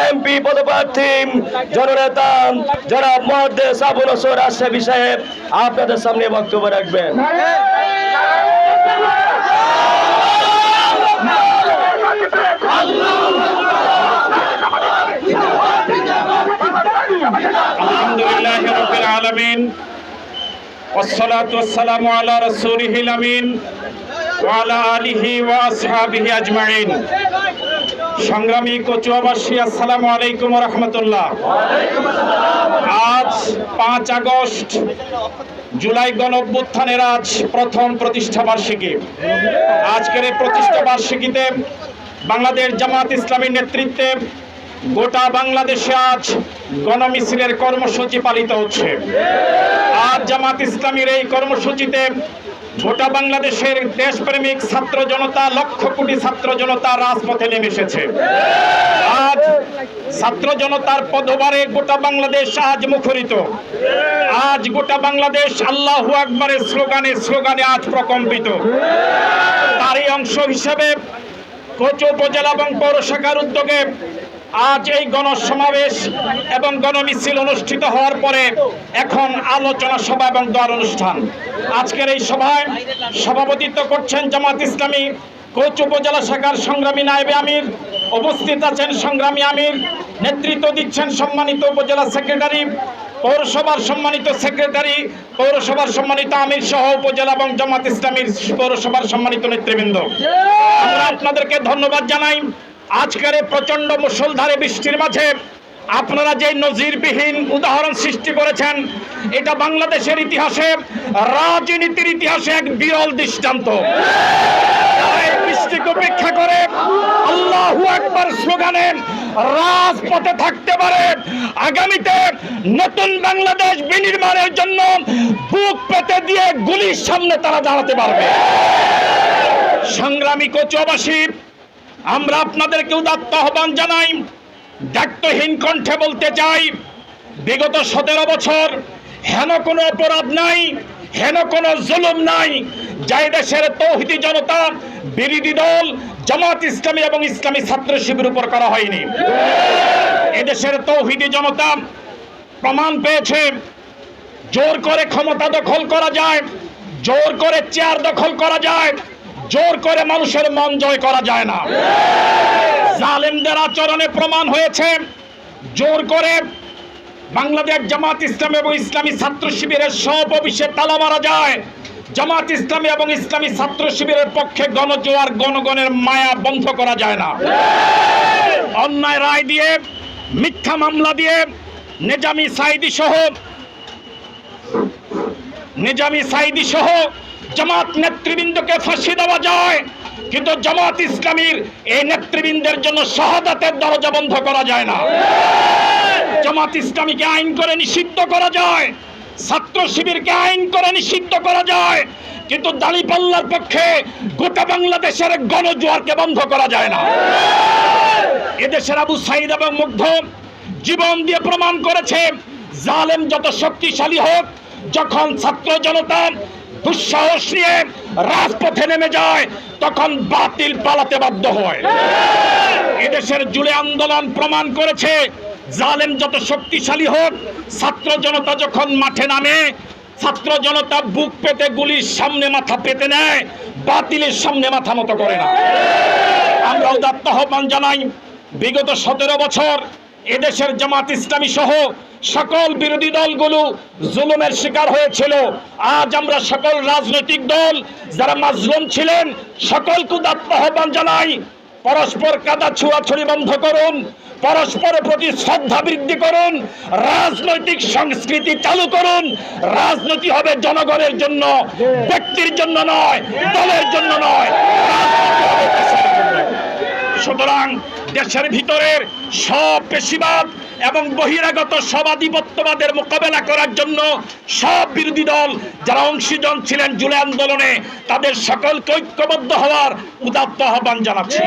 MP পদপ্রার্থী জননেতা যারা মহাদেশ আবু নসর আশরাফি সাহেব আপনাদের সামনে বক্তব্য রাখবেন الحمد لله رب العالمين والصلاة والسلام على رسوله الأمين وعلى آله وأصحابه أجمعين সংগ্রামী কচুয়াবাসী, আসসালামু আলাইকুম রহমতুল্লাহ। আজ পাঁচ আগস্ট, জুলাই গণ অভ্যুত্থানের আজ প্রথম প্রতিষ্ঠা বার্ষিকী। আজকের এই প্রতিষ্ঠা বার্ষিকীতে বাংলাদেশ জামাত ইসলামীর নেতৃত্বে গোটা বাংলাদেশে আজ গণমিছিলের কর্মসূচি পালিত হচ্ছে। আজ জামাত ইসলামীর এই কর্মসূচিতে গোটা বাংলাদেশের দেশপ্রেমিক ছাত্র জনতা, লক্ষ কোটি ছাত্র জনতা রাজপথে নেমে এসেছে। আজ ছাত্র জনতার পদবারে গোটা বাংলাদেশ আজ মুখরিত। আজ গোটা বাংলাদেশ আল্লাহু আকবরের স্লোগানে স্লোগানে আজ প্রকম্পিত। তারই অংশ হিসেবে কোচ উপজেলা এবং পৌর শাখার উদ্যোগে আজ এই গণসমাবেশ এবং গণমিছিল অনুষ্ঠিত হওয়ার পরে এখন আলোচনা সভা এবং দোয়ার অনুষ্ঠান। আজকের এই সভায় সভাপতিত্ব করছেন জামাত ইসলামী, কোচ উপজেলা শাখার সংগ্রামী নায়েবে আমির, উপস্থিত আছেন সংগ্রামী আমির, নেতৃত্ব দিচ্ছেন সম্মানিত উপজেলা সেক্রেটারি, পৌরসভার সম্মানিত সেক্রেটারি, পৌরসভার সম্মানিত আমির সহ উপজেলা এবং জামাত ইসলামীর পৌরসভার সম্মানিত নেতৃবৃন্দ। আমরা আপনাদেরকে ধন্যবাদ জানাই। আজকের এই প্রচণ্ড মুষলধারে বৃষ্টির মাঝে আপনারা যে নজিরবিহীন উদাহরণ সৃষ্টি করেছেন, এটা বাংলাদেশের ইতিহাসে, রাজনীতির ইতিহাসে এক বিরল দৃষ্টান্ত। বৃষ্টিকে উপেক্ষা করে, আল্লাহু আকবার স্লোগানে রাজপথে থাকতে পারে, আগামীতে নতুন বাংলাদেশ বিনির্মাণের জন্য বুক পেতে দিয়ে গুলির সামনে তারা দাঁড়াতে পারবে। সংগ্রামী কচুয়াবাসী আমরা আপনাদেরকে উদাত্ত আহ্বান জানাই, দায়িত্বহীন কণ্ঠে বলতে চাই, বিগত সতেরো বছর হেন কোনো অপরাধ নাই, হেন কোনো জুলুম নাই, যাই দেশের তৌহিদি জনতা, বিরোধী দল, জামাত ইসলামী এবং ইসলামী ছাত্র শিবির উপর করা হয়নি। এদেশের তৌহিদি জনতা প্রমাণ পেয়েছে, জোর করে ক্ষমতা দখল করা যায়, জোর করে চেয়ার দখল করা যায় জোর করে মানুষের মন জয় করা যায় না। জালেমদের আচরণে প্রমাণ হয়েছে, জোর করে বাংলাদেশ জামাত ইসলাম এবং ইসলামী ছাত্র শিবিরের সব অফিসে তালা মারা যায়। জামাত ইসলামী এবং ইসলামী ছাত্র শিবিরের পক্ষে গণজোয়ার গণগণের মায়া বন্ধ করা যায় না। অন্যায় রায় দিয়ে, মিথ্যা মামলা দিয়ে নেজামি সাইদি সহ, নিজামি সাইদি সহ জামাত নেতৃবৃন্দকে ফাঁসি দেওয়া যায়, কিন্তু জামাত ইসলামীর এই নেতৃবৃন্দের জন্য শাহাদাতের দরজা বন্ধ করা যায় না। জামাত ইসলামীকে আইন করে নিষিদ্ধ করা যায়, ছাত্র শিবিরকে আইন করে নিষিদ্ধ করা যায়, কিন্তু দাঁড়িপাল্লার পক্ষে গোটা বাংলাদেশের গণজোয়ারকে বন্ধ করা যায় না। এদেশের আবু সাইদ এবং মুগ্ধ জীবন দিয়ে প্রমাণ করেছে, জালেম যত শক্তিশালী হোক, যখন ছাত্র জনতা দুঃসাহস নিয়ে রাজপথে নেমে যায়, তখন বাতিল পালাতে বাধ্য হয়। এদেশের জুড়ে আন্দোলন প্রমাণ করেছে, জালেম যত শক্তিশালী হোক, ছাত্র জনতা যখন মাঠে নামে, ছাত্র জনতা বুক পেতে, গুলির সামনে মাথা পেতে নেয়, বাতিলের সামনে মাথা মতো করে না। আমরা উদাত্ত আহ্বান জানাই, বিগত সতেরো বছর এদেশের জামাত ইসলামী সহ সকল বিরোধী দলগুলো জুলুমের শিকার হয়েছিল। আজ আমরা সকল রাজনৈতিক দল যারা মাজলুম ছিলেন, সকলকে উদাত্ত আহ্বান জানাই, পরস্পর কাদা ছুয়াছুড়ি বন্ধ করুন পরস্পরের প্রতি শ্রদ্ধা বৃদ্ধি করুন, রাজনৈতিক সংস্কৃতি চালু করুন। রাজনীতি হবে জনগণের জন্য, ব্যক্তির জন্য নয়, দলের জন্য নয় রাজনীতি হবে দেশের জন্য। সুতরাং দেশের ভিতরের সব পেশিবাদ এবং বহিরাগত সবাধিপত্যবাদের মোকাবেলা করার জন্য সব বিরোধী দল যারা অংশীজন ছিলেন জুলাই আন্দোলনে, তাদের সকলকে ঐক্যবদ্ধ হওয়ার উদাত্ত আহ্বান জানাচ্ছি।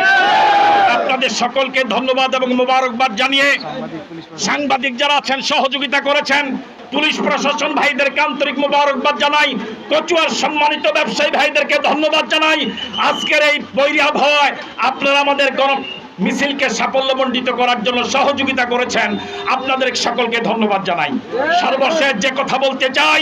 আপনাদের সকলকে ধন্যবাদ এবং মোবারকবাদ জানিয়ে সাংবাদিক যারা আছেন, সহযোগিতা করেছেন পুলিশ প্রশাসন ভাইদেরকে আন্তরিক মোবারকবাদ জানাই, কচুয়ার সম্মানিত ব্যবসায়ী ভাইদেরকে ধন্যবাদ জানাই। আজকের এই বৈরী আবহাওয়ায় আপনারা আমাদের গণ মিছিলকে সাফল্যমণ্ডিত করার জন্য সহযোগিতা করেছেন। আপনাদের সকলকে ধন্যবাদ জানাই। সর্বশেষ যে কথা বলতে চাই